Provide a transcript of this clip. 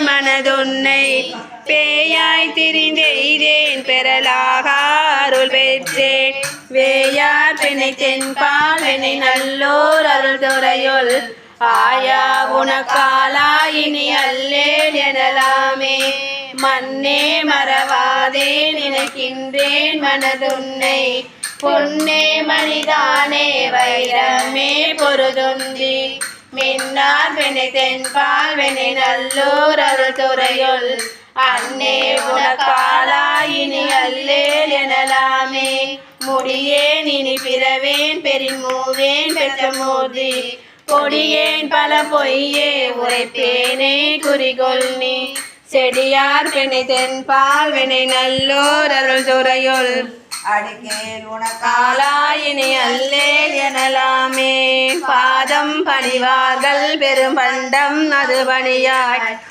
மனதுன்னை பேயாய் திரிந்தெய்தேன் பெறலாக அருள் பெற்றேன். வேயார் பெண்ணை தென்பால் என்னை நல்லோர் அருள் துறையுள். ஆயா உனக்காலா இனி அல்லேன் எனலாமே. மண்ணே மறவாதே நினைக்கின்றேன் மனதுன்னை. பொன்னே மணிதானே வைரமே பொருதுந்தி மின்னார் வெனை தென்பால் வெனை நல்லூர் அருள் துறையுள். அன்னே உனக்காலாயினி அல்லேல் எனலாமே. முடியேன் இனி பிறவேன் பெரின் மூவேன் பெற்ற மூர்த்தி. கொடியேன் பல பொய்யே உரைப்பேனே குறிகொள் நீ. செடியார் பெண்ணை தென்பால் வெனை நல்லோர் அருள் துறையுள். அடுக்கேல் உனக்கால காலாயினி அல்லேல் எனலாமே. அறிவார்கள் பணிவார்கள் பெரும் பண்டம் அது பணியாய்